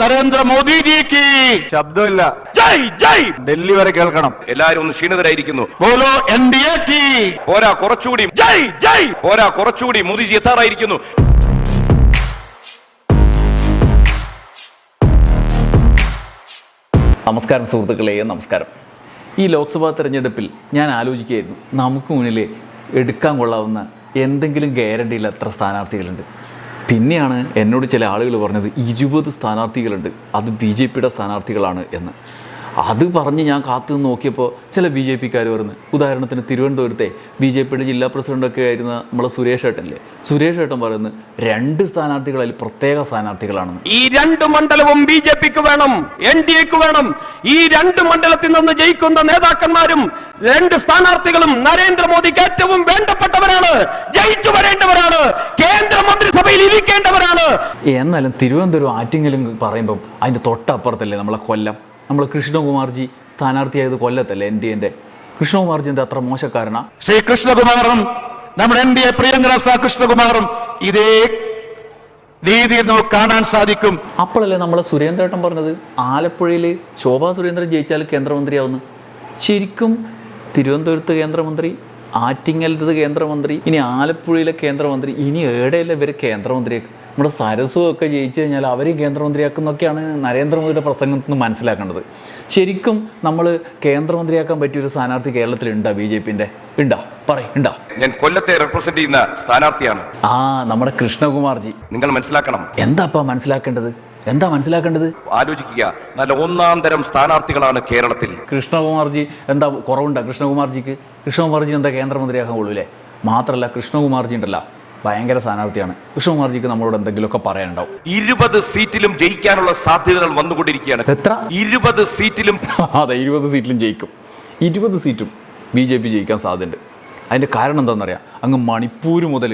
നരേന്ദ്രമോദിജിക്ക്. ശബ്ദമില്ല. ജയ് ജയ്. ഡൽഹി വരെ കേൾക്കണം. എല്ലാരും ഒന്ന് ക്ഷീണിതരായിരിക്കുന്നു. ബോലോ എൻ ഡി പോരാ കുറച്ചുകൂടി. ജയ് ജയ്. പോരാ കുറച്ചുകൂടി മോദിജി എത്താറായിരിക്കുന്നു. നമസ്കാരം സുഹൃത്തുക്കളെ നമസ്കാരം. ഈ ലോക്സഭാ തെരഞ്ഞെടുപ്പിൽ ഞാൻ ആലോചിക്കുകയായിരുന്നു നമുക്ക് മുന്നിൽ എടുക്കാൻ കൊള്ളാവുന്ന എന്തെങ്കിലും ഗ്യാരണ്ടി എത്ര സ്ഥാനാർത്ഥികളുണ്ട്? പിന്നെയാണ് എന്നോട് ചില ആളുകൾ പറഞ്ഞത് ഇരുപത് സ്ഥാനാർത്ഥികളുണ്ട്. അത് ബി ജെ പിയുടെ സ്ഥാനാർത്ഥികളാണ് എന്ന്. അത് പറഞ്ഞ് ഞാൻ കാത്തു നിന്ന് നോക്കിയപ്പോൾ ചില ബി ജെ പിക്കാർ പറഞ്ഞ് ഉദാഹരണത്തിന് തിരുവനന്തപുരത്തെ ബി ജെ പിയുടെ ജില്ലാ പ്രസിഡന്റൊക്കെ ആയിരുന്ന നമ്മളെ സുരേഷ് ഏട്ടനില്ലേ? സുരേഷ് ഏട്ടൻ പറയുന്നത് രണ്ട് സ്ഥാനാർത്ഥികളിൽ പ്രത്യേക സ്ഥാനാർത്ഥികളാണെന്ന്. ഈ രണ്ട് മണ്ഡലവും ബി ജെ പിക്ക് വേണം എൻ ഡി എക്ക് വേണം. ഈ രണ്ട് മണ്ഡലത്തിൽ നിന്ന് ജയിക്കുന്ന നേതാക്കന്മാരും രണ്ട് സ്ഥാനാർത്ഥികളും നരേന്ദ്രമോദിക്ക് ഏറ്റവും വേണ്ടപ്പെട്ടവരാണ് ജയിച്ചു വരേണ്ടവരാണ് കേന്ദ്രമന്ത്രിസഭയിൽ ഇരിക്കേണ്ടവരാണ്. എന്നാലും തിരുവനന്തപുരം ആറ്റിങ്ങലും പറയുമ്പോൾ അതിന്റെ തൊട്ടപ്പുറത്തല്ലേ നമ്മളെ കൊല്ലം? നമ്മൾ കൃഷ്ണകുമാർജി സ്ഥാനാർത്ഥിയായത് കൊല്ലത്തല്ലേ എൻ ഡി എന്റെ കൃഷ്ണകുമാർജി എന്താ അത്ര മോശക്കാരനാ? ശ്രീ കൃഷ്ണകുമാറും നമ്മുടെ എൻ ഡി എ പ്രിയങ്കര കൃഷ്ണകുമാറും ഇതേ രീതിയിൽ നമുക്ക് കാണാൻ സാധിക്കും. അപ്പോഴല്ലേ നമ്മളെ സുരേന്ദ്രേട്ടൻ പറഞ്ഞത്? ആലപ്പുഴയിൽ ശോഭാ സുരേന്ദ്രൻ ജയിച്ചാൽ കേന്ദ്രമന്ത്രിയാവുന്നു. ശരിക്കും തിരുവനന്തപുരത്ത് കേന്ദ്രമന്ത്രി ആറ്റിങ്ങലത് കേന്ദ്രമന്ത്രി ഇനി ആലപ്പുഴയിലെ കേന്ദ്രമന്ത്രി ഇനി ഏടെയല്ലേ ഇവർ കേന്ദ്രമന്ത്രിയാക്കും നമ്മുടെ സരസുമൊക്കെ ജയിച്ചു കഴിഞ്ഞാൽ അവരെയും കേന്ദ്രമന്ത്രിയാക്കുന്നൊക്കെയാണ് നരേന്ദ്രമോദിയുടെ പ്രസംഗത്തിൽ നിന്ന് മനസ്സിലാക്കേണ്ടത്. ശരിക്കും നമ്മൾ കേന്ദ്രമന്ത്രിയാക്കാൻ പറ്റിയൊരു സ്ഥാനാർത്ഥി കേരളത്തിലുണ്ടോ ബി ജെ പിന്റെ ഉണ്ടോ പറയും ഞാൻ കൊല്ലത്തെ റെപ്രസെന്റ് ചെയ്യുന്ന സ്ഥാനാർത്ഥിയാണ്. ആ നമ്മുടെ കൃഷ്ണകുമാർജി. നിങ്ങൾ മനസ്സിലാക്കണം. എന്താപ്പാ മനസ്സിലാക്കേണ്ടത്? എന്താ മനസ്സിലാക്കേണ്ടത്? ആലോചിക്കുക. നല്ല ഒന്നാം തരം സ്ഥാനാർത്ഥികളാണ് കേരളത്തിൽ. കൃഷ്ണകുമാർജി എന്താ കുറവുണ്ടോ കൃഷ്ണകുമാർജിക്ക്? കൃഷ്ണകുമാർജി എന്താ കേന്ദ്രമന്ത്രിയാക്കാൻ കൊള്ളൂലേ? മാത്രമല്ല കൃഷ്ണകുമാർജി ഉണ്ടല്ല. ഭയങ്കര സ്ഥാനാർത്ഥിയാണ്. കൃഷ്ണകുമാർജിക്ക് നമ്മളോട് എന്തെങ്കിലുമൊക്കെ പറയാനുണ്ടാവും. ഇരുപത് സീറ്റിലും ജയിക്കാനുള്ള സാധ്യതകൾ വന്നുകൊണ്ടിരിക്കുകയാണ്. എത്ര? ഇരുപത് സീറ്റിലും. അതെ ഇരുപത് സീറ്റിലും ജയിക്കും. ഇരുപത് സീറ്റും ബി ജെ പി ജയിക്കാൻ സാധ്യതയുണ്ട്. അതിന്റെ കാരണം എന്താണെന്നറിയാം? അങ്ങ് മണിപ്പൂർ മുതൽ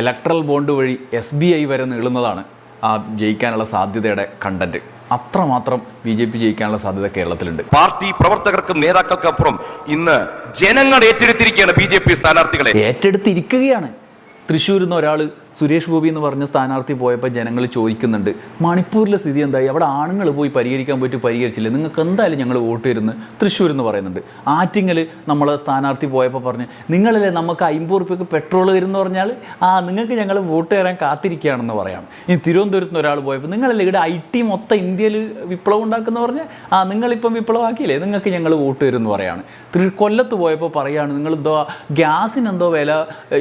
ഇലക്ട്രൽ ബോണ്ട് വഴി എസ് ബി ഐ വരെ നീളുന്നതാണ് ആ ജയിക്കാനുള്ള സാധ്യതയുടെ കണ്ടന്റ് അത്രമാത്രം ബി ജെ പി ജയിക്കാനുള്ള സാധ്യത കേരളത്തിലുണ്ട്. പാർട്ടി പ്രവർത്തകർക്കും നേതാക്കൾക്കും അപ്പുറം ഇന്ന് ജനങ്ങൾ ഏറ്റെടുത്തിരിക്കുകയാണ് ബി ജെ പി സ്ഥാനാർത്ഥികളെ. ഏറ്റെടുത്തിരിക്കുകയാണ്. തൃശ്ശൂരിൽ നിന്ന് ഒരാൾ സുരേഷ് ഗോപി എന്ന് പറഞ്ഞ സ്ഥാനാർത്ഥി പോയപ്പോൾ ജനങ്ങൾ ചോദിക്കുന്നുണ്ട് മണിപ്പൂരിലെ സ്ഥിതി എന്തായി? അവിടെ ആണുങ്ങൾ പോയി പരിഹരിക്കാൻ പറ്റി പരിഹരിച്ചില്ല? നിങ്ങൾക്ക് എന്തായാലും ഞങ്ങൾ വോട്ട് തരുന്നു തൃശ്ശൂർ എന്ന് പറയുന്നുണ്ട്. ആറ്റിങ്ങൽ നമ്മൾ സ്ഥാനാർത്ഥി പോയപ്പോൾ പറഞ്ഞ് നിങ്ങളല്ലേ നമുക്ക് അമ്പത് റുപ്യക്ക് പെട്രോൾ തരുമെന്ന് പറഞ്ഞാൽ ആ നിങ്ങൾക്ക് ഞങ്ങൾ വോട്ട് തരാൻ കാത്തിരിക്കുകയാണെന്ന് പറയാം ഇനി തിരുവനന്തപുരത്ത് നിന്ന് ഒരാൾ പോയപ്പോൾ നിങ്ങളല്ലേ ഇവിടെ ഐ ടി മൊത്തം ഇന്ത്യയിൽ വിപ്ലവം ഉണ്ടാക്കുന്ന പറഞ്ഞ്? ആ നിങ്ങളിപ്പം വിപ്ലവമാക്കിയില്ലേ നിങ്ങൾക്ക് ഞങ്ങൾ വോട്ട് തരും എന്ന് പറയാണ് കൊല്ലത്ത് പോയപ്പോൾ പറയാണ് നിങ്ങൾ എന്തോ ഗ്യാസിന് എന്തോ വില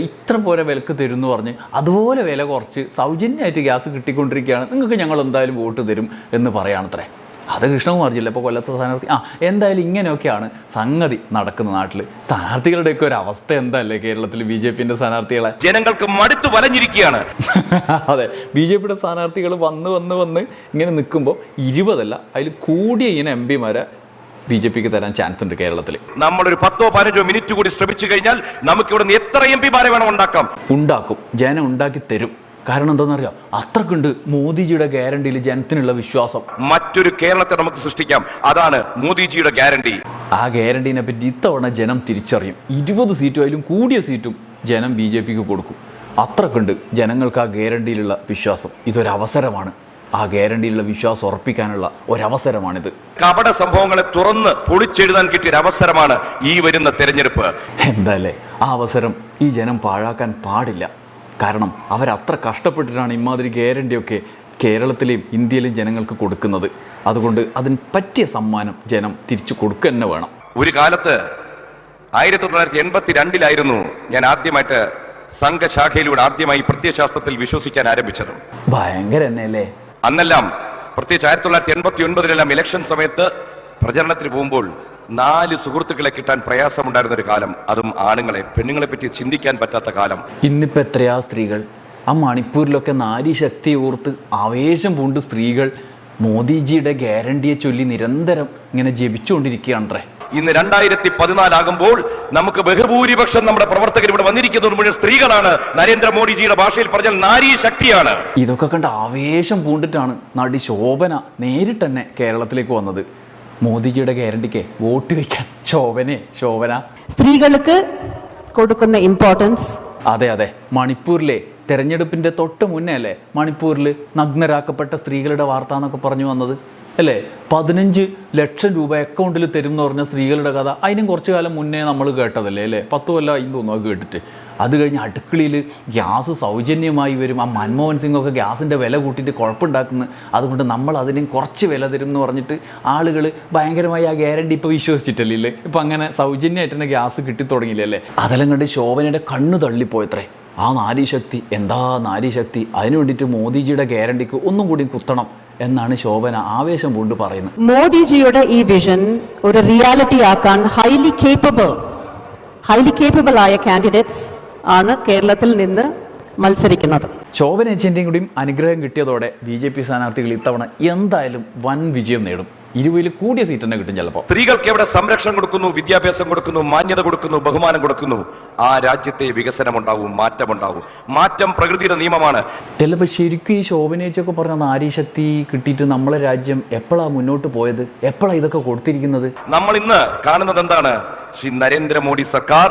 ഇത്ര പോലെ വിലക്ക് തരും എന്ന് പറഞ്ഞ്. അതുപോലെ വില കുറച്ച് സൗജന്യമായിട്ട് ഗ്യാസ് കിട്ടിക്കൊണ്ടിരിക്കുകയാണ്. നിങ്ങൾക്ക് ഞങ്ങൾ എന്തായാലും വോട്ട് തരും എന്ന് പറയാണത്രേ. അത് കൃഷ്ണകുമാർ ജില്ല ഇപ്പോൾ കൊല്ലത്തെ സ്ഥാനാർത്ഥി ആ എന്തായാലും ഇങ്ങനെയൊക്കെയാണ് സംഗതി നടക്കുന്ന നാട്ടിൽ സ്ഥാനാർത്ഥികളുടെയൊക്കെ ഒരു അവസ്ഥ എന്തല്ലേ കേരളത്തിൽ ബി ജെ പിന്റെ സ്ഥാനാർത്ഥികളെ? ജനങ്ങൾക്ക് മടുത്തു വലഞ്ഞിരിക്കുകയാണ്. അതെ ബി ജെ പിയുടെ സ്ഥാനാർത്ഥികൾ വന്ന് വന്ന് വന്ന് ഇങ്ങനെ നിൽക്കുമ്പോൾ ഇരുപതല്ല അതിൽ കൂടിയ ഇങ്ങനെ എം പിമാരെ ബി ജെ പിക്ക് തരാൻ ചാൻസ് ഉണ്ട് കേരളത്തിൽ. നമ്മളൊരു പത്തോ പതിനഞ്ചോ മിനിറ്റ് കൂടി ശ്രമിച്ചു കഴിഞ്ഞാൽ നമുക്ക് ഇവിടെ നിന്ന് എത്ര എം പിമാരെ വേണം ഉണ്ടാക്കാം? ഉണ്ടാക്കും. ജനം ഉണ്ടാക്കി തരും. കാരണം എന്താണെന്നറിയാം? അത്രക്കുണ്ട് മോദിജിയുടെ ഗ്യാരണ്ടിയിൽ ജനത്തിനുള്ള വിശ്വാസം. മറ്റൊരു കേരളത്തെ നമുക്ക് സൃഷ്ടിക്കാം. അതാണ് മോദിജിയുടെ ഗ്യാരണ്ടി. ആ ഗ്യാരണ്ടീനെ പറ്റി ഇത്തവണ ജനം തിരിച്ചറിയും. ഇരുപത് സീറ്റും അതിലും കൂടിയ സീറ്റും ജനം ബി ജെ പിക്ക് കൊടുക്കും. അത്രക്കുണ്ട് ജനങ്ങൾക്ക് ആ ഗ്യാരണ്ടിയിലുള്ള വിശ്വാസം. ഇതൊരവസരമാണ്. ആ ഗ്യാരണ്ടിയിലുള്ള വിശ്വാസം ഉറപ്പിക്കാനുള്ള ഒരവസരമാണിത്. കപട സംഭവങ്ങളെ തുറന്ന് പൊളിച്ചെഴുതാൻ കിട്ടിയ ഒരു അവസരമാണ് ഈ വരുന്ന തെരഞ്ഞെടുപ്പ്. എന്തായാലേ ആ അവസരം ഈ ജനം പാഴാക്കാൻ പാടില്ല. കാരണം അവരത്ര കഷ്ടപ്പെട്ടിട്ടാണ് ഇമാതിരി ഗ്യാരണ്ടിയൊക്കെ കേരളത്തിലെയും ഇന്ത്യയിലെയും ജനങ്ങൾക്ക് കൊടുക്കുന്നത്. അതുകൊണ്ട് അതിന് പറ്റിയ സമ്മാനം ജനം തിരിച്ചു കൊടുക്കുക തന്നെ വേണം. ഒരു കാലത്ത് ആയിരത്തി തൊള്ളായിരത്തി എൺപത്തി രണ്ടിലായിരുന്നു ഞാൻ ആദ്യമായിട്ട് സംഘശാഖയിലൂടെ ആദ്യമായി പ്രത്യയശാസ്ത്രത്തിൽ വിശ്വസിക്കാൻ ആരംഭിച്ചത്. ഭയങ്കര തന്നെ അല്ലേ അന്നെല്ലാം പ്രത്യേകിച്ച് ആയിരത്തി തൊള്ളായിരത്തി എൺപത്തി ഒൻപതിലെല്ലാം ഇലക്ഷൻ സമയത്ത് പ്രചരണത്തിന് പോകുമ്പോൾ നാല് സുഹൃത്തുക്കളെ കിട്ടാൻ പ്രയാസമുണ്ടായിരുന്ന ഒരു കാലം. അതും ആണുങ്ങളെ പെണ്ണുങ്ങളെ പറ്റി ചിന്തിക്കാൻ പറ്റാത്ത കാലം. ഇന്നിപ്പോൾ എത്രയാ സ്ത്രീകൾ? ആ മണിപ്പൂരിലൊക്കെ നാരി ശക്തി ഓർത്ത് ആവേശം പൂണ്ട് സ്ത്രീകൾ. മോദിജിയുടെ ഗ്യാരണ്ടിയെ ചൊല്ലി നിരന്തരം ഇങ്ങനെ ജപിച്ചുകൊണ്ടിരിക്കുകയാണത്രേ. ഇന്ന് രണ്ടായിരത്തി പതിനാലാകുമ്പോൾ നമുക്ക് ബഹുഭൂരിപക്ഷം നമ്മുടെ പ്രവർത്തകർ ഇവിടെ വന്നിരിക്കുന്നത് മുഴുവൻ സ്ത്രീകളാണ്. നരേന്ദ്രമോദിജിയുടെ ഭാഷയിൽ പറഞ്ഞാൽ നാരീ ശക്തിയാണ്. ഇതൊക്കെ കണ്ട് ആവേശം പൂണ്ടിട്ടാണ് നടി ശോഭന നേരിട്ട് തന്നെ കേരളത്തിലേക്ക് വന്നത്. മോദിജിയുടെ ഗ്യാരണ്ടിക്ക് വോട്ട് വയ്ക്കാൻ ശോഭനെ ശോഭന. സ്ത്രീകൾക്ക് കൊടുക്കുന്ന ഇമ്പോർട്ടൻസ് അതെ അതെ. മണിപ്പൂരിലെ തെരഞ്ഞെടുപ്പിന്റെ തൊട്ട് മുന്നേ അല്ലേ മണിപ്പൂരിൽ നഗ്നരാക്കപ്പെട്ട സ്ത്രീകളുടെ വാർത്ത എന്നൊക്കെ പറഞ്ഞു വന്നത്? അല്ലേ? പതിനഞ്ച് ലക്ഷം രൂപ അക്കൗണ്ടിൽ തരും എന്ന് പറഞ്ഞ സ്ത്രീകളുടെ കഥ അതിനും കുറച്ച് കാലം മുന്നേ നമ്മൾ കേട്ടതല്ലേ അല്ലേ? പത്ത് അതിന് തോന്നുന്നു കേട്ടിട്ട്. അത് കഴിഞ്ഞ് അടുക്കളയിൽ ഗ്യാസ് സൗജന്യമായി വരും. ആ മൻമോഹൻ സിംഗ് ഒക്കെ ഗ്യാസിന്റെ വില കൂട്ടിയിട്ട് കുഴപ്പമുണ്ടാക്കുന്നു. അതുകൊണ്ട് നമ്മൾ അതിനും കുറച്ച് വില തരും എന്ന് പറഞ്ഞിട്ട് ആളുകൾ ഭയങ്കരമായി ആ ഗ്യാരണ്ടി ഇപ്പോൾ വിശ്വസിച്ചിട്ടില്ലേ ഇപ്പം അങ്ങനെ സൗജന്യമായിട്ട് തന്നെ ഗ്യാസ് കിട്ടി തുടങ്ങിയില്ലേ അതെല്ലാം കണ്ട് ശോഭനയുടെ കണ്ണു തള്ളിപ്പോയത്രേ. ആ നാരീശക്തി എന്താ നാരീശക്തി? അതിനു വേണ്ടിയിട്ട് മോദിജിയുടെ ഗ്യാരണ്ടിക്ക് ഒന്നും കൂടി കുത്തണം എന്നാണ് ശോഭന ആവേശം കൊണ്ട് പറയുന്നത്. മോദിജിയുടെ ഈ വിഷൻ ഒരു റിയാലിറ്റി ആക്കാൻ ഹൈലി കേപ്പബിൾ ഹൈലി കേപ്പബിൾ ആയ കാൻഡിഡേറ്റ്സ് ആണ് കേരളത്തിൽ നിന്ന് മത്സരിക്കുന്നത്. ശോഭന ഏച്ചിന്റെയും കൂടിയും അനുഗ്രഹം കിട്ടിയതോടെ ബി ജെ പി സ്ഥാനാർത്ഥികൾ ഇത്തവണ എന്തായാലും വൻ വിജയം നേടും. ഇരുപതിൽ കൂടിയ സീറ്റ് തന്നെ കിട്ടും ചിലപ്പോൾ സ്ത്രീകൾക്ക് എവിടെ സംരക്ഷണം കൊടുക്കുന്നു വിദ്യാഭ്യാസം കൊടുക്കുന്നു മാന്യത കൊടുക്കുന്നു ബഹുമാനം കൊടുക്കുന്നു ആ രാജ്യത്തെ വികസനമുണ്ടാവും മാറ്റമുണ്ടാവും. മാറ്റം പ്രകൃതിയുടെ നിയമമാണ്. ചിലപ്പോൾ ശരിക്കും ഈ ശോഭനേച്ചൊക്കെ പറഞ്ഞ നാരീശക്തി കിട്ടിയിട്ട് നമ്മളെ രാജ്യം എപ്പോഴാണ് മുന്നോട്ട് പോയത്? എപ്പോഴാണ് ഇതൊക്കെ കൊടുത്തിരിക്കുന്നത്? നമ്മൾ ഇന്ന് കാണുന്നത് എന്താണ്? ശ്രീ നരേന്ദ്രമോദി സർക്കാർ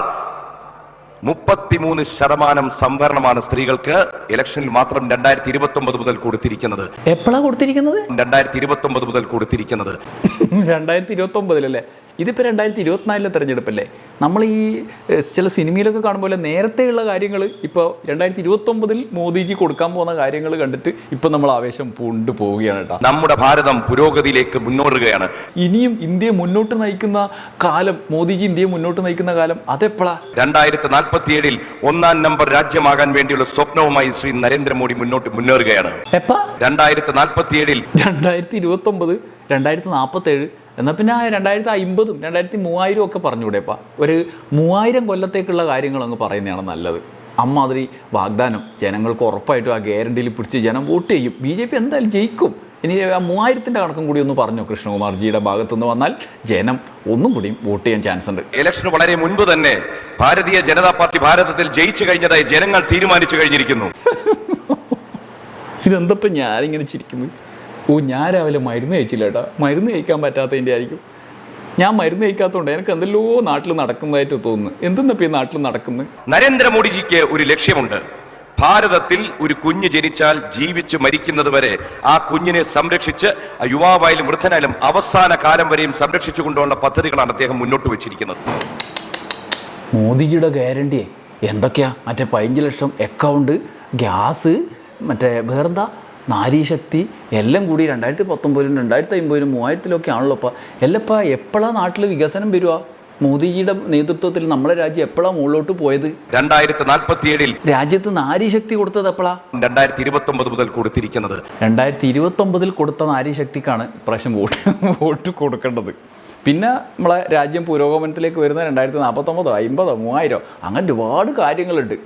മുപ്പത്തിമൂന്ന് ശതമാനം സംവരണമാണ് സ്ത്രീകൾക്ക് ഇലക്ഷനിൽ മാത്രം രണ്ടായിരത്തി ഇരുപത്തി ഒമ്പത് മുതൽ കൊടുത്തിരിക്കുന്നത്. എപ്പോഴാണ് കൊടുത്തിരിക്കുന്നത്? രണ്ടായിരത്തി ഇരുപത്തി ഒമ്പത് മുതൽ കൊടുത്തിരിക്കുന്നത്. രണ്ടായിരത്തി ഇരുപത്തി ഒമ്പതിലല്ലേ ഇതിപ്പോ രണ്ടായിരത്തി ഇരുപത്തിനാലിലെ തെരഞ്ഞെടുപ്പല്ലേ? നമ്മൾ ഈ ചില സിനിമയിലൊക്കെ കാണുമ്പോൾ നേരത്തെയുള്ള കാര്യങ്ങൾ ഇപ്പോൾ രണ്ടായിരത്തി ഇരുപത്തൊമ്പതിൽ മോദിജി കൊടുക്കാൻ പോകുന്ന കാര്യങ്ങൾ കണ്ടിട്ട് ഇപ്പം നമ്മൾ ആവേശം പൂണ്ട് പോവുകയാണ് കേട്ടോ. നമ്മുടെ ഭാരതം പുരോഗതിയിലേക്ക് മുന്നോറുകയാണ് ഇനിയും ഇന്ത്യയെ മുന്നോട്ട് നയിക്കുന്ന കാലം മോദിജി ഇന്ത്യയെ മുന്നോട്ട് നയിക്കുന്ന കാലം അതെപ്പോഴാ? രണ്ടായിരത്തി നാൽപ്പത്തിയേഴിൽ ഒന്നാം നമ്പർ രാജ്യമാകാൻ വേണ്ടിയുള്ള സ്വപ്നവുമായി ശ്രീ നരേന്ദ്രമോദി മുന്നോട്ട് മുന്നേറുകയാണ്. എപ്പാ? രണ്ടായിരത്തി നാൽപ്പത്തിയേഴിൽ രണ്ടായിരത്തി ഇരുപത്തൊമ്പത് രണ്ടായിരത്തി നാൽപ്പത്തേഴ് എന്നാൽ പിന്നെ ആ രണ്ടായിരത്തി അമ്പതും രണ്ടായിരത്തി മൂവായിരം ഒക്കെ പറഞ്ഞുകൂടെപ്പാ ഒരു മൂവായിരം കൊല്ലത്തേക്കുള്ള കാര്യങ്ങൾ അങ്ങ് പറയുന്നതാണ് നല്ലത്. അമ്മാതിരി വാഗ്ദാനം ജനങ്ങൾക്ക് ഉറപ്പായിട്ടും ആ ഗ്യാരണ്ടിയിൽ പിടിച്ച് ജനം വോട്ട് ചെയ്യും. ബി ജെ പി എന്തായാലും ജയിക്കും. ഇനി ആ മൂവായിരത്തിന്റെ കണക്കും കൂടി ഒന്ന് പറഞ്ഞു കൃഷ്ണകുമാർജിയുടെ ഭാഗത്തുനിന്ന് വന്നാൽ ജനം ഒന്നും കൂടിയും വോട്ട് ചെയ്യാൻ ചാൻസ് ഉണ്ട്. ഇലക്ഷന് വളരെ മുൻപ് തന്നെ ഭാരതീയ ജനതാ പാർട്ടി ഭാരതത്തിൽ ജയിച്ചു കഴിഞ്ഞതായി ജനങ്ങൾ തീരുമാനിച്ചു കഴിഞ്ഞിരിക്കുന്നു. ഇതെന്തപ്പം ഞാനിങ്ങനെ ചിരിക്കുന്നു? ഓ ഞാൻ രാവിലെ മരുന്ന് കഴിച്ചില്ല കേട്ടോ മരുന്ന് കഴിക്കാൻ പറ്റാത്തതിന്റെ ആയിരിക്കും. ഞാൻ മരുന്ന് കഴിക്കാത്തതുകൊണ്ട് എനിക്ക് എന്തെല്ലോ നാട്ടിൽ നടക്കുന്നതായിട്ട് തോന്നുന്നു. എന്തെന്നപ്പോൾ ഈ നാട്ടിൽ നടക്കുന്നത് നരേന്ദ്രമോദിജിക്ക് ഒരു ലക്ഷ്യമുണ്ട്. ഭാരതത്തിൽ ഒരു കുഞ്ഞ് ജനിച്ചാൽ ജീവിച്ച് മരിക്കുന്നത് വരെ ആ കുഞ്ഞിനെ സംരക്ഷിച്ച് ആ യുവാവായാലും വൃദ്ധനായാലും അവസാന കാലം വരെയും സംരക്ഷിച്ചു കൊണ്ടുപോകുന്ന പദ്ധതികളാണ് അദ്ദേഹം മുന്നോട്ട് വെച്ചിരിക്കുന്നത്. മോദിജിയുടെ ഗ്യാരണ്ടിയെ? എന്തൊക്കെയാ? മറ്റേ പതിനഞ്ച് ലക്ഷം അക്കൗണ്ട് ഗ്യാസ് മറ്റേ വേറെന്താ? നാരീശക്തി എല്ലാം കൂടി രണ്ടായിരത്തി പത്തൊമ്പതിലും രണ്ടായിരത്തി അമ്പതിലും മൂവായിരത്തിലൊക്കെ ആണല്ലോ അപ്പം എല്ലപ്പാ എപ്പോഴാണ് നാട്ടിൽ വികസനം വരിക മോദിജിയുടെ നേതൃത്വത്തിൽ നമ്മുടെ രാജ്യം എപ്പോഴാ മുകളിലോട്ട് പോയത്? രണ്ടായിരത്തി നാൽപ്പത്തിയേഴിൽ രാജ്യത്ത് നാരീശക്തി കൊടുത്തത് എപ്പോഴാ രണ്ടായിരത്തി ഇരുപത്തി ഒമ്പത് മുതൽ കൊടുത്തിരിക്കുന്നത്. രണ്ടായിരത്തി ഇരുപത്തൊമ്പതിൽ കൊടുത്ത നാരീശക്തിക്കാണ് ഇപ്രാവശ്യം വോട്ട് വോട്ട് കൊടുക്കേണ്ടത്. പിന്നെ നമ്മളെ രാജ്യം പുരോഗമനത്തിലേക്ക് വരുന്ന രണ്ടായിരത്തി നാൽപ്പത്തൊമ്പതോ അമ്പതോ മൂവായിരോ അങ്ങനെ ഒരുപാട് കാര്യങ്ങളുണ്ട്.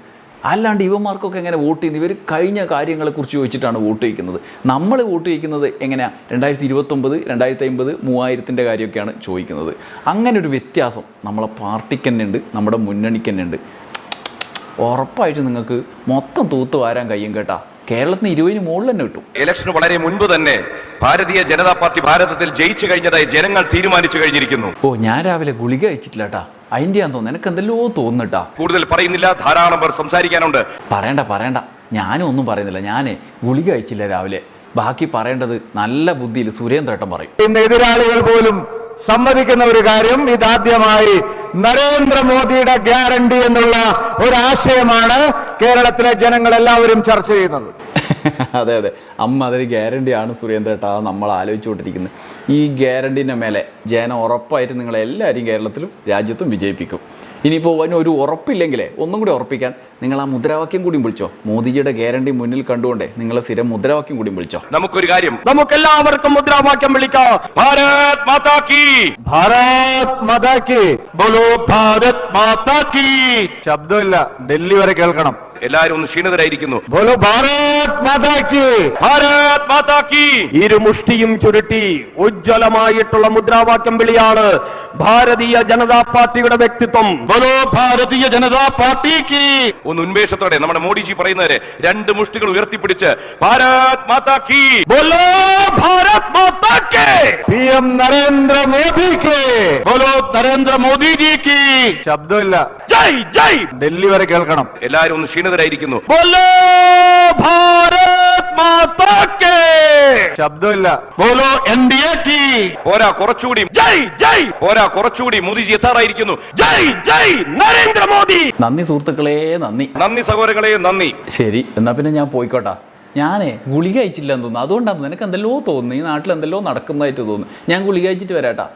അല്ലാണ്ട് ഇവന്മാർക്കൊക്കെ എങ്ങനെ വോട്ട് ചെയ്യുന്നത് ഇവർ കഴിഞ്ഞ കാര്യങ്ങളെക്കുറിച്ച് ചോദിച്ചിട്ടാണ് വോട്ട് ചെയ്യിക്കുന്നത് നമ്മൾ വോട്ട് ചെയ്യിക്കുന്നത് എങ്ങനെയാണ് രണ്ടായിരത്തി ഇരുപത്തൊമ്പത് രണ്ടായിരത്തി അമ്പത് മൂവായിരത്തിന്റെ കാര്യമൊക്കെയാണ് ചോദിക്കുന്നത്. അങ്ങനെ ഒരു വ്യത്യാസം നമ്മളെ പാർട്ടിക്ക് തന്നെ ഉണ്ട് നമ്മുടെ മുന്നണിക്ക് തന്നെ ഉണ്ട് ഉറപ്പായിട്ട് നിങ്ങൾക്ക് മൊത്തം തൂത്ത് വാരാൻ കഴിയും കേട്ടാ. കേരളത്തിന് ഇരുപതിന് മുകളിൽ തന്നെ കിട്ടും. ഇലക്ഷന് വളരെ മുൻപ് തന്നെ ഭാരതീയ ജനതാ പാർട്ടി ഭാരതത്തിൽ ജയിച്ചു കഴിഞ്ഞതായി ജനങ്ങൾ തീരുമാനിച്ചു കഴിഞ്ഞിരിക്കുന്നു. ഓ ഞാൻ രാവിലെ ഗുളിക കഴിച്ചിട്ടില്ല കേട്ടാ. അതിന്റെ ആണെന്ന് തോന്നുന്നു തോന്നുന്നുട്ടാ. കൂടുതൽ പറയുന്നില്ല ധാരാളം പേർ സംസാരിക്കാനുണ്ട്. പറയണ്ട പറയണ്ട. ഞാനും ഒന്നും പറയുന്നില്ല. ഞാനേ ഗുളിക കഴിച്ചില്ല രാവിലെ. ബാക്കി പറയേണ്ടത് നല്ല ബുദ്ധിയിൽ സുരേന്ദ്രേട്ടൻ പറയും. ഇന്ന് എതിരാളികൾ പോലും സമ്മതിക്കുന്ന ഒരു കാര്യം ഇതാദ്യമായി നരേന്ദ്രമോദിയുടെ ഗ്യാരണ്ടി എന്നുള്ള ഒരു ആശയമാണ് കേരളത്തിലെ ജനങ്ങൾ എല്ലാവരും ചർച്ച ചെയ്യുന്നത്. അതെ അതെ. അമ്മ അതൊരു ഗ്യാരണ്ടിയാണ് സുരേന്ദ്രേട്ടാ നമ്മൾ ആലോചിച്ചുകൊണ്ടിരിക്കുന്നത്. ഈ ഗ്യാരണ്ടീന്റെ മേലെ ജനം ഉറപ്പായിട്ട് നിങ്ങളെല്ലാവരും കേരളത്തിലും രാജ്യത്തും വിജയിപ്പിക്കും. ഇനിയിപ്പോൾ അതിന് ഒരു ഉറപ്പില്ലെങ്കിലേ ഒന്നും കൂടി ഉറപ്പിക്കാൻ നിങ്ങൾ ആ മുദ്രാവാക്യം കൂടി വിളിച്ചോ. മോദിജിയുടെ ഗ്യാരണ്ടി മുന്നിൽ കണ്ടുകൊണ്ടേ നിങ്ങൾ സ്ഥിരം മുദ്രാവാക്യം കൂടി വിളിച്ചോ. നമുക്കൊരു കാര്യം നമുക്ക് എല്ലാവർക്കും മുദ്രാവാക്യം വിളിക്കാം. ഭാരത് മാതാ കീ. ഭാരത് മാതാ കി. ബോലോ ഭാരത് മാതാ കീ. ശബ്ദമില്ല ഡൽഹി വരെ കേൾക്കണം. എല്ലാവരും ഒന്ന് ക്ഷീണിതരായിരിക്കുന്നു. ബോലോ ഭാരത് ഭാരത് ഇരുമുഷ്ടിയും ചുരുട്ടി ഉജ്ജ്വലമായിട്ടുള്ള മുദ്രാവാക്യം വിളിയാണ് ഭാരതീയ ജനതാ പാർട്ടിയുടെ വ്യക്തിത്വം. ബോലോ ഭാരതീയ ജനതാ പാർട്ടി കീ. ഒന്ന് ഉന്മേഷത്തോടെ നമ്മുടെ മോഡിജി പറയുന്നവരെ രണ്ട് മുഷ്ടികൾ ഉയർത്തിപ്പിടിച്ച് ഭാരത് മാതാക്കി ബോലോ ഭാരത് മാതാ കേ നരേന്ദ്ര മോദിക്ക്. ബോലോ നരേന്ദ്ര മോദിജിക്ക്. ശബ്ദമില്ല. ജയ് ജയ്. ഡൽഹി വരെ കേൾക്കണം. എല്ലാരും ഒന്ന് ക്ഷീണിതരായിരിക്കുന്നു. ബോലോ ഭാരത് മാതാ കേ ശബ്ദമില്ല. ബോലോ എൻ ഡി എ की പോരാ കുറച്ചുകൂടി. ജയ് ജയ്. പോരാ കുറച്ചുകൂടി മോദിജി എത്താറായിരിക്കുന്നു. ജയ് ജയ്. നരേന്ദ്രമോദി നന്ദി സുഹൃത്തുക്കളെ നന്ദി. നന്ദി സഹോദരങ്ങളെ നന്ദി. ശരി എന്നാ പിന്നെ ഞാൻ പോയിക്കോട്ടാ. ഞാനേ ഗുളിക അയച്ചില്ല എന്ന് തോന്നുന്നു. അതുകൊണ്ടാണ് നിനക്ക് എന്തെല്ലോ തോന്നുന്നു? ഈ നാട്ടിൽ എന്തെല്ലോ നടക്കുന്നതായിട്ട് തോന്നുന്നു. ഞാൻ ഗുളിക അയച്ചിട്ട് വരാട്ടാ.